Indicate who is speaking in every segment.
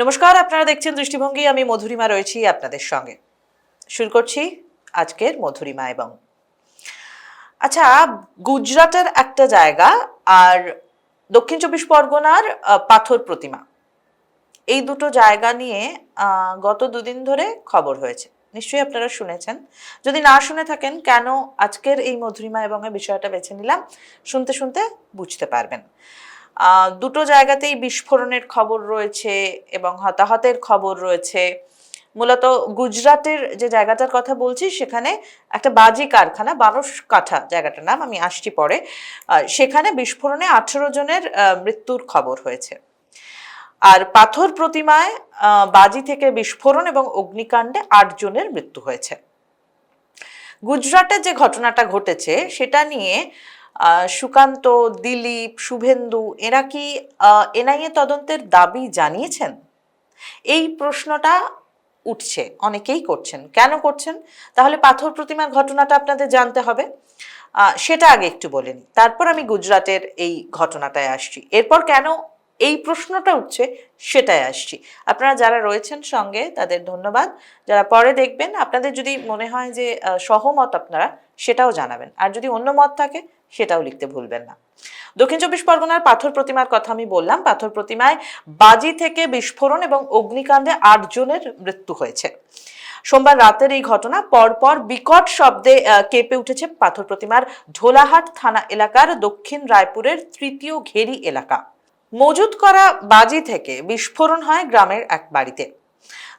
Speaker 1: নমস্কার, আপনারা দেখছেন দৃষ্টিভঙ্গি, আমি মধুরিমা রয়েছি আপনাদের সঙ্গে। শুরু করছি আজকের মধুরিমা এবং। আচ্ছা গুজরাটের একটা জায়গা আর দক্ষিণ চব্বিশ পরগনার পাথর প্রতিমা। এই দুটো জায়গা নিয়ে গত দুদিন ধরে খবর হয়েছে। নিশ্চয়ই আপনারা শুনেছেন। যদি না শুনে থাকেন, কেন আজকের এই মধুরিমা এবং বিষয়টা বেছে নিলাম, শুনতে শুনতে বুঝতে পারবেন। দুটো জায়গাতেই বিস্ফোরণের খবর রয়েছে এবং হতাহতের খবর রয়েছে। মূলত গুজরাটের যে জায়গাটার কথা বলছি, সেখানে একটা বাজি কারখানা, বারোশ কাঠা জায়গাটার নাম, আমি আসছি পরে সেখানে বিস্ফোরণে আঠেরো জনের মৃত্যুর খবর হয়েছে। আর পাথর প্রতিমায় বাজি থেকে বিস্ফোরণ এবং অগ্নিকাণ্ডে আট জনের মৃত্যু হয়েছে। গুজরাটের যে ঘটনাটা ঘটেছে, সেটা নিয়ে সুকান্ত, দিলীপ, শুভেন্দু, এরা কি এনআইএ তদন্তের দাবি জানিয়েছেন? এই প্রশ্নটা উঠছে, অনেকেই করছেন। কেন করছেন? তাহলে পাথর প্রতিমার ঘটনাটা আপনাদের জানতে হবে। সেটা আগে একটু বলে তারপর আমি গুজরাটের এই ঘটনাটায় আসছি। এরপর কেন এই প্রশ্নটা উঠছে, সেটাই আসছি। আপনারা যারা রয়েছেন সঙ্গে, তাদের ধন্যবাদ। যারা পরে দেখবেন, আপনাদের যদি মনে হয় যে সহমত আপনারা, সেটাও জানাবেন। আর যদি অন্য মত থাকে, সেটাও লিখতে ভুলবেন না। দক্ষিণ চব্বিশ পরগনার পাথর প্রতিমার কথা আমি বললাম। পাথর প্রতিমায় বাজি থেকে বিস্ফোরণ এবং অগ্নিকাণ্ডে আটজনের মৃত্যু হয়েছে। সোমবার রাতের এই ঘটনা, পরপর বিকট শব্দে কেঁপে উঠেছে পাথর প্রতিমার ঢোলাহাট থানা এলাকার দক্ষিণ রায়পুরের তৃতীয় ঘেরি এলাকা। মজুত করা বাজি থেকে বিস্ফোরণ হয় গ্রামের এক বাড়িতে।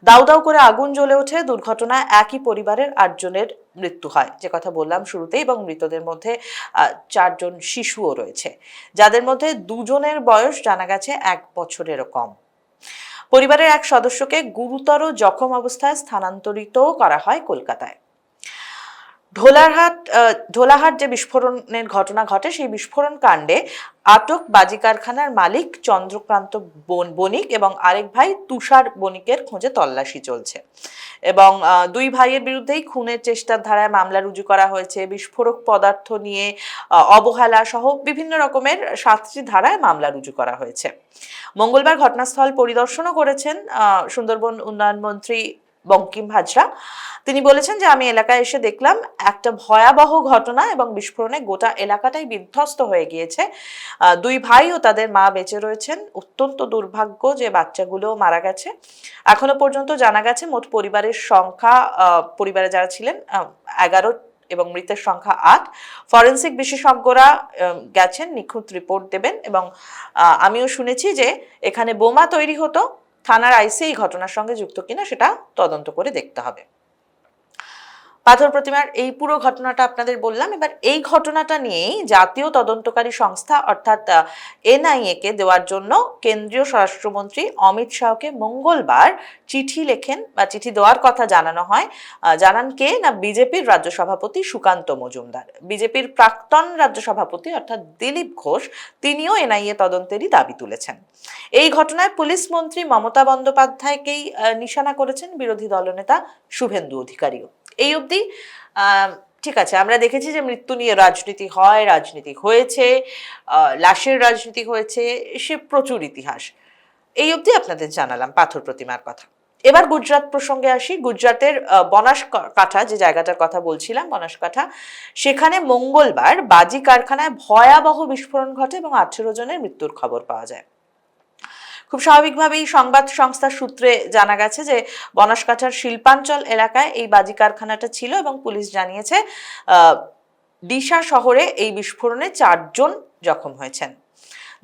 Speaker 1: দাউ দাউ করে আগুন জ্বলে ওঠে দুর্ঘটনায় একই পরিবারের আটজনের মৃত্যু হয়। যে কথা বললাম শুরুতে এবং মৃতদের মধ্যে চারজন শিশুও রয়েছে। যাদের মধ্যে দুজনের বয়স জানা গেছে এক বছরেরও কম। পরিবারের এক সদস্যকে গুরুতর জখম অবস্থায় স্থানান্তরিত করা হয় কলকাতায়। ঢোলারহাট ঢোলাহাট যে বিস্ফোরণের ঘটনা ঘটে, সেই বিস্ফোরণ কাণ্ডে আটক বাজি কারখানার মালিক চন্দ্রকান্ত বন- বণিক এবং আরেক ভাই তুষার বণিকের খোঁজে তল্লাশি চলছে। এবং দুই ভাইয়ের বিরুদ্ধেই খুনের চেষ্টার ধারায় মামলা রুজু করা হয়েছে। বিস্ফোরক পদার্থ নিয়ে অবহেলা সহ বিভিন্ন রকমের সাতটি ধারায় মামলা রুজু করা হয়েছে। মঙ্গলবার ঘটনাস্থল পরিদর্শনও করেছেন সুন্দরবন উন্নয়ন মন্ত্রী বঙ্কিম হাজরা তিনি বলেছেন যে, আমি এলাকায় এসে দেখলাম একটা ভয়াবহ ঘটনা এবং বিস্ফোরণে গোটা এলাকাটাই বিধ্বস্ত হয়ে গিয়েছে। দুই ভাই ও তাদের মা বেঁচে রয়েছেন। অত্যন্ত দুর্ভাগ্য যে বাচ্চাগুলো মারা গেছে। এখনও পর্যন্ত জানা গেছে মোট পরিবারের সংখ্যা পরিবারে যারা ছিলেন এগারো এবং মৃতের সংখ্যা আট। ফরেন্সিক বিশেষজ্ঞরা গেছেন, নিখুঁত রিপোর্ট দেবেন এবং আমিও শুনেছি যে, এখানে বোমা তৈরি হতো। থানার আইসি এই ঘটনার সঙ্গে যুক্ত কিনা সেটা তদন্ত করে দেখতে হবে। পাথর প্রতিমার এই পুরো ঘটনাটা আপনাদের বললাম। এবার এই ঘটনাটা নিয়েই জাতীয় তদন্তকারী সংস্থা অর্থাৎ এনআইএ কে দেওয়ার জন্য কেন্দ্রীয় স্বরাষ্ট্রমন্ত্রী অমিত শাহকে মঙ্গলবার চিঠি লেখেন বা চিঠি দেওয়ার কথা জানানো হয়। জানান কে? না, বিজেপির রাজ্য সভাপতি সুকান্ত মজুমদার। বিজেপির প্রাক্তন রাজ্য সভাপতি অর্থাৎ দিলীপ ঘোষ, তিনিও এনআইএ তদন্তেরই দাবি তুলেছেন। এই ঘটনায় পুলিশ মন্ত্রী মমতা বন্দ্যোপাধ্যায়কেই নিশানা করেছেন বিরোধী দলনেতা শুভেন্দু অধিকারীও। এই অবধি ঠিক আছে, আমরা দেখেছি যে মৃত্যু নিয়ে রাজনীতি হয়, রাজনীতি হয়েছে লাশের রাজনীতি হয়েছে, সে প্রচুর ইতিহাস। এই অবধি আপনাদের জানালাম পাথর প্রতিমার কথা। এবার গুজরাট প্রসঙ্গে আসি। গুজরাটের বনাসকাঠা যে জায়গাটার কথা বলছিলাম, বনাসকাঠা, সেখানে মঙ্গলবার বাজি কারখানায় ভয়াবহ বিস্ফোরণ ঘটে এবং আঠেরো জনের মৃত্যুর খবর পাওয়া যায়। খুব স্বাভাবিকভাবেই সংবাদ সংস্থার সূত্রে জানা গেছে যে বনাসকাঠার শিল্পাঞ্চল এলাকায় এই বাজি কারখানাটা ছিল এবং পুলিশ জানিয়েছে দিশা শহরে এই বিস্ফোরণে চারজন জখম হয়েছেন।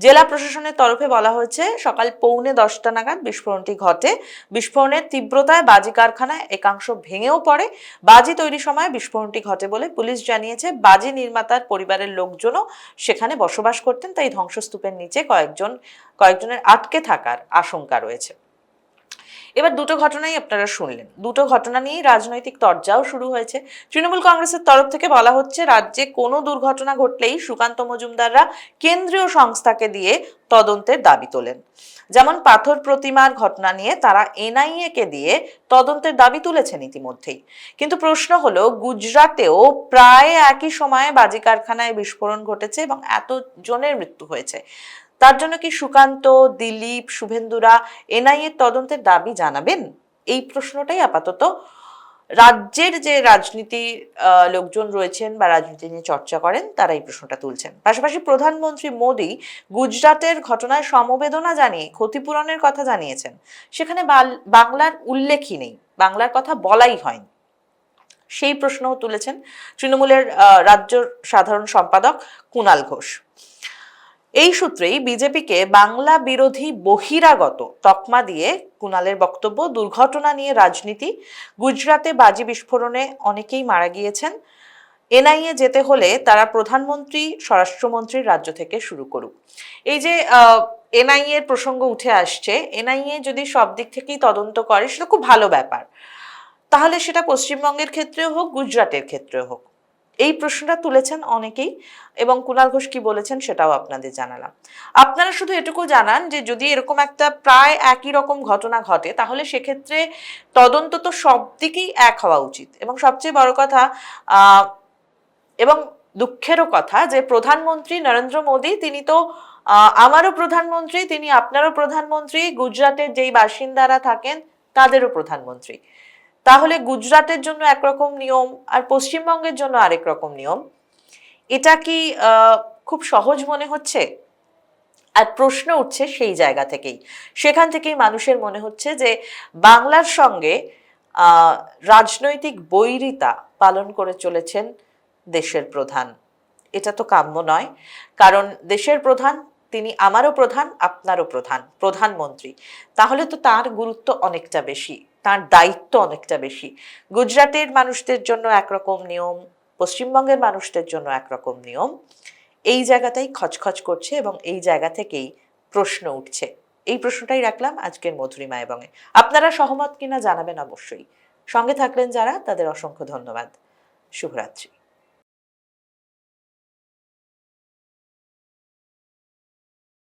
Speaker 1: জেলা প্রশাসনের তরফে বলা হয়েছে, সকাল পৌনে দশটা নাগাদ বিস্ফোরণটি ঘটে। বিস্ফোরণের তীব্রতায় বাজি কারখানায় একাংশ ভেঙেও পড়ে। বাজি তৈরির সময় বিস্ফোরণটি ঘটে বলে পুলিশ জানিয়েছে, বাজি নির্মাতার পরিবারের লোকজনও সেখানে বসবাস করতেন, তাই ধ্বংসস্তূপের নিচে কয়েকজন, কয়েকজনের আটকে থাকার আশঙ্কা রয়েছে। এবার দুটো ঘটনাই আপনারা শুনলেন। দুটো ঘটনা নিয়েই রাজনৈতিক তরজাও শুরু হয়েছে। তৃণমূল কংগ্রেসের তরফ থেকে বলা হচ্ছে, রাজ্যে কোনো দুর্ঘটনা ঘটলেই সুকান্ত মজুমদাররা কেন্দ্রীয় সংস্থাকে দিয়ে তদন্তের দাবি তোলেন। যেমন পাথর প্রতিমার ঘটনা নিয়ে তারা এনআইএ কে দিয়ে তদন্তের দাবি তুলেছেন ইতিমধ্যেই। কিন্তু প্রশ্ন হলো, গুজরাটেও প্রায় একই সময়ে বাজি কারখানায় বিস্ফোরণ ঘটেছে এবং এত জনের মৃত্যু হয়েছে। তার জন্য কি সুকান্ত, দিলীপ, শুভেন্দুরা এনআইএ তদন্তের দাবি জানাবেন? এই প্রশ্নটাই আপাতত রাজ্যের যে রাজনীতি লোকজন রয়েছেন বা রাজনীতি নিয়ে চর্চা করেন, তারা এই প্রশ্নটা তুলছেন। পাশাপাশি প্রধানমন্ত্রী মোদী গুজরাটের ঘটনায় সমবেদনা জানিয়ে, ক্ষতিপূরণের কথা জানিয়েছেন। সেখানে বাংলার উল্লেখই নেই, বাংলার কথা বলাই হয়নি। সেই প্রশ্নও তুলেছেন তৃণমূলের রাজ্য সাধারণ সম্পাদক কুণাল ঘোষ। এই সূত্রেই বিজেপিকে বাংলা বিরোধী বহিরাগত তকমা দিয়ে কুণালের বক্তব্য, দুর্ঘটনা নিয়ে রাজনীতি। গুজরাতে বাজি বিস্ফোরণে অনেকেই মারা গিয়েছেন। এনআইএ যেতে হলে তারা প্রধানমন্ত্রী, স্বরাষ্ট্রমন্ত্রীর রাজ্য থেকে শুরু করুক। এই যে এনআইএ এর প্রসঙ্গ উঠে আসছে, এনআইএ যদি সব দিক থেকেই তদন্ত করে, সেটা খুব ভালো ব্যাপার। তাহলে সেটা পশ্চিমবঙ্গের ক্ষেত্রেও হোক, গুজরাটের ক্ষেত্রেও হোক। এই প্রশ্নটা তুলেছেন অনেকেই এবং কুণাল ঘোষ কি বলেছেন সেটাও আপনাদের জানালাম। আপনারা শুধু এটুকু জানান যে যদি এরকম একটা প্রায় একই রকম ঘটনা ঘটে, তাহলে সেক্ষেত্রে তদন্ত তো সব দিকেই এক হওয়া উচিত। এবং সবচেয়ে বড় কথা এবং দুঃখেরও কথা যে প্রধানমন্ত্রী নরেন্দ্র মোদী, তিনি তো আমারও প্রধানমন্ত্রী, তিনি আপনারও প্রধানমন্ত্রী, গুজরাটের যেই বাসিন্দারা থাকেন, তাদেরও প্রধানমন্ত্রী। তাহলে গুজরাটের জন্য একরকম নিয়ম আর পশ্চিমবঙ্গের জন্য আরেক রকম নিয়ম। এটা কি খুব সহজ মনে হচ্ছে? আর প্রশ্ন উঠছে সেই জায়গা থেকেই। সেখান থেকেই মানুষের মনে হচ্ছে যে বাংলার সঙ্গে রাজনৈতিক বৈরিতা পালন করে চলেছেন দেশের প্রধান। এটা তো কাম্য নয়। কারণ দেশের প্রধান, তিনি আমারও প্রধান, আপনারও প্রধান, প্রধানমন্ত্রী। তাহলে তো তার গুরুত্ব অনেকটা বেশি। তার দায়িত্ব অনেকটা বেশি। গুজরাটের মানুষদের জন্য একরকম নিয়ম, পশ্চিমবঙ্গের মানুষদের জন্য একরকম নিয়ম। এই জায়গাটাই খচখচ করছে এবং এই জায়গা থেকেই প্রশ্ন উঠছে। এই প্রশ্নটাই রাখলাম আজকের মধুরিমা এবং আপনারা সহমত কিনা জানাবেন অবশ্যই। সঙ্গে থাকলেন যারা, তাদের অসংখ্য ধন্যবাদ। শুভরাত্রি।